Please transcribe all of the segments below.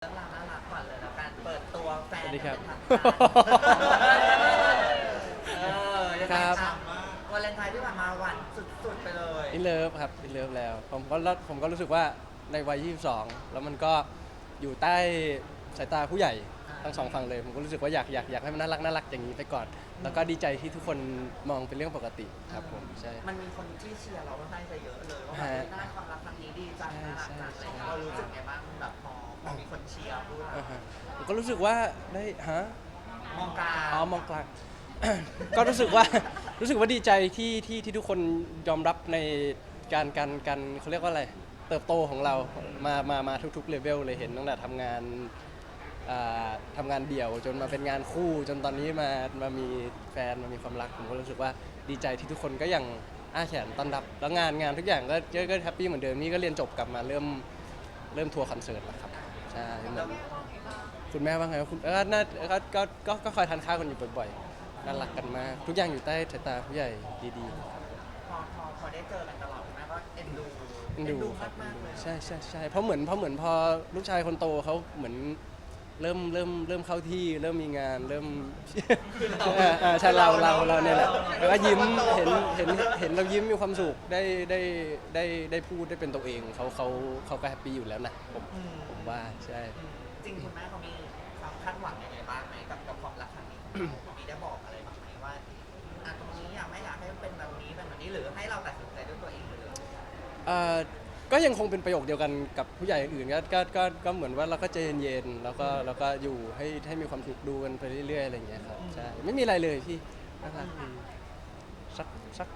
เรื่องราวน่ารักก่อนเลยแล้วกันเปิดตัวแฟนสวัสดีครับเป็นทางการเออยังไงครับครับวาเลนไทน์ที่ผ่านมาหวานสุดๆไปเลยอินเลิฟครับอินเลิฟแล้ว ผมก็แล้วผมก็รู้สึกว่าในวัย 22 แล้วมันก็อยู่ใต้สายตาผู้ใหญ่ทั้งสองฝั่งเลย ผมก็รู้สึกว่าอยากอยากอยากให้มันน่ารักน่ารักอย่างนี้ไปก่อน แล้วก็ดีใจที่ทุกคนมองเป็นเรื่องปกติครับผมใช่ มันมีคนที่เชียร์เราค่อนข้างจะเยอะเลยว่าแบบฮะหน้าความรักครั้งนี้ดีจังใช่น่ารักจังอะไรใช่เงี้ยเรารู้สึกไงบ้างแบบพอพอ มีคนเชียร์พูดอ่าฮะผมก็รู้สึกว่าได้ฮะ มองกาอ๋อมองกลาง ก็รู้สึกว่า รู้สึกว่าดีใจที่ที่ที่ทุกคนยอมรับในการการการเขาเรียกว่าอะไร เติบโตของเรามามามาทุกๆเลเวลเลยเห็นตั้งแต่ทำงานอ่าทำงานเดี่ยวจนมาเป็นงานคู่ จนตอนนี้มามามีแฟนมามีความรักผมก็รู้สึกว่าดีใจที่ทุกคนก็ยังอ้าแขนต้อนรับ แล้วงานงานทุกอย่างก็ก็ก็แฮปปี้เหมือนเดิมนี่ก็เรียนจบกลับมาเริ่มเริ่มทัวร์คอนเสิร์ตแล้วครับ ใช่เหมือนคุณแม่ว่าไงคุณเออน่าก็ก็ก็ก็คอยทานข้าวกันอยู่บ่อยๆน่ารักกันมากทุกอย่างอยู่ใต้สายตาผู้ใหญ่ดีพอพอพอได้เจอกันตลอดคุณแม่ก็เอ็นดูๆเอ็นดูครับมากๆเลยใช่ใช่ใช่เพราะเหมือนเพราะเหมือนพอลูกชายคนโตเขาเหมือน เริ่มเริ่มเริ่มเข้าที่เริ่มมีงานเริ่มอ่าอ่าใช่เราเราเราเนี่ยแหละแล้วก็ยิ้มเห็นเห็นเห็นเรายิ้มมีความสุขได้ได้ได้ได้พูดได้เป็นตัวเองเขาเขาเขาก็แฮปปี้อยู่แล้วนะผมอืม ผมว่าใช่ จริงคุณแม่เขามีความคาดหวังยังไงบ้างไหมกับกับความรักครั้งนี้ของเรามีได้บอกอะไรบ้างไหมว่าอะตรงนี้อยากไม่อยากให้เป็นแบบนี้เป็นแบบนี้หรือให้เราตัดสินใจด้วยตัวเองเลย เอ่อ ก็ยังคงเป็นประโยคเดียวกันกับผู้ใหญ่อื่นก็ก็ก็ก็เหมือนว่าเราก็ใจเย็นๆแล้วก็แล้วก็อยู่ให้ให้มีความสุขดูกันไปเรื่อยๆอะไรอย่างเงี้ยครับใช่ไม่มีอะไรเลยพี่น่ารักดีสักสัก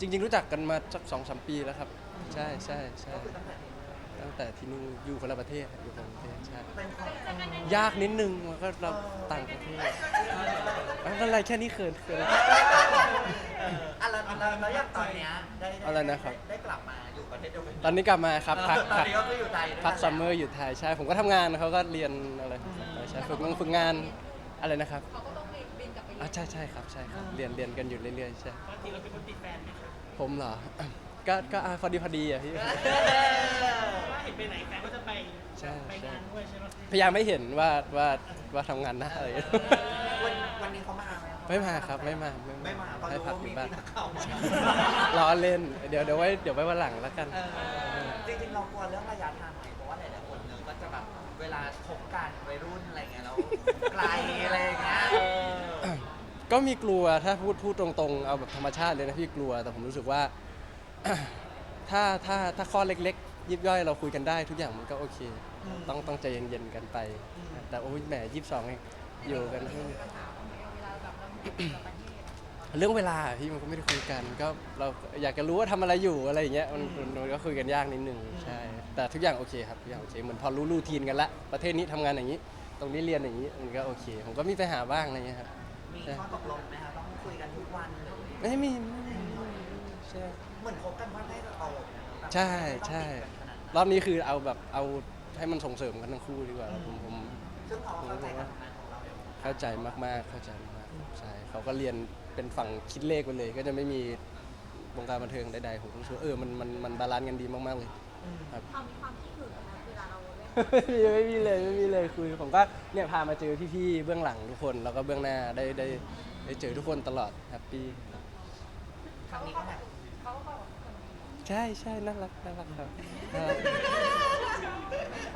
จริง ๆ รู้จักกันมาสักสองสามปีแล้วครับ ใช่ใช่ใช่ก็คือตั้งแต่นี้ตั้งแต่ที่นู่นอยู่คนละประเทศอยู่คนละประเทศใช่เป็นของยากนิดนึงมันก็เราต่างประเทศไม่เป็นไรแค่นี้เขินเขิน เอออะ แล้วแล้วแล้วอย่างตอนเนี้ยได้ด้อะไรนะครับ ได้กลับมาอยู่ประเทศเดียวกันตอนนี้กลับมาครับพักตอนพักนี้ก็คืออยู่ไทยด้วยพักซัมเมอร์อยู่ไทยใช่ผมก็ทำงานเขาก็เรียนอะไรใช่ฝึกงานฝึกงานอะไรนะครับเขาก็ต้องบินกลับไปใช่ใช่ครับใช่ครับเรียนเรียนกันอยู่เรื่อยๆใช่ปกติเราเป็นคนติดแฟนไหมคะผมเหรอ ก็ก็อะพอดีพอดีอะพี่ เออว่าเห็นไปไหนแฟนก็จะไปใช่ ไปใช่งานด้วยใช่ไหมพยายามไม่เห็นว่าว่าว่าทำงานหน้าอะไรวันวันนี้เขามา ไหมไม่มาครับไม่มาไม่มาเพราะให้รู้พักว่าอมียู่บ้านพี่นักข่าวมาล้อเล่น เดี๋ยวเดี๋ยวไว้เดี๋ยวไว้วันหลังแล้วกัน เออจริงๆเรากลัวเรื่องระยะทางไหมเพราะว่าหลายๆคนเนอะก็จะแบบเวลาคบกันวัยรุ่นอะไรเงี้ยแล้วไกลอะไรอย่างเงี้ยเออ ก็มีกลัวถ้าพูดพูดตรงๆ เอาแบบธรรมชาติเลยนะพี่กลัว แต่ผมรู้สึกว่า ถ้าถ้าถ้าข้อเล็กๆ ยิบย่อยเราคุยกันได้ ทุกอย่างมันก็โอเค อืมต้องต้องใจเย็นๆกันไป อืม แต่โอ้ยแหมยี่สิบสองเองอยู่กัน เพิ่งเรื่องเวลาพี่มันก็ไม่ได้คุยกันก็เราอยากจะรู้ว่าทำอะไรอยู่อะไรอย่างเงี้ยมันมันมันก็คุยกันยากนิดนึงใช่แต่ทุกอย่างโอเคครับทุกอย่างโอเคเหมือนพอรู้รูทีนกันละประเทศนี้ทำงานอย่างนี้ ตรงนี้เรียนอย่างนี้มันก็โอเค ผมก็มีไปหาบ้างอะไรเงี้ยครับ มีข้อตกลงไหมคะต้องคุยกันทุกวันเลยไม่มีไม่มีใช่เหมือนคบกันว่าได้โตใช่ใช่รอบนี้คือเอาแบบเอาให้มันส่งเสริมกันทั้งคู่ดีกว่าผมผมซึ่งเขาเข้าใจการทำงานของ เราอยู่เข้าใจมากๆ เข้าใจมากๆใช่เขาก็เรียนเป็นฝั่งคิดเลขไปเลย ก็จะไม่มีวงการบันเทิงใดๆผมรู้สึกว่าเออมันมันมันบาลานซ์กันดีมากๆเลยอืมครับเรามีความคิดถึงนะเวลาเราเล่นไม่มีไม่มีเลยไม่มีเลยคุยผมก็เนี่ยพามาเจอพี่ๆเบื้องหลังทุกคน แล้วก็เบื้องหน้าได้ได้ได้เจอทุกคนตลอดแฮปปี้ครั้งนี้ก็แบบใช่ใช่น่ารักน่ารักครับน่ารัก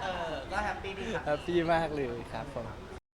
เออก็แฮปปี้ดีครับแฮปปี้มากเลยครับผม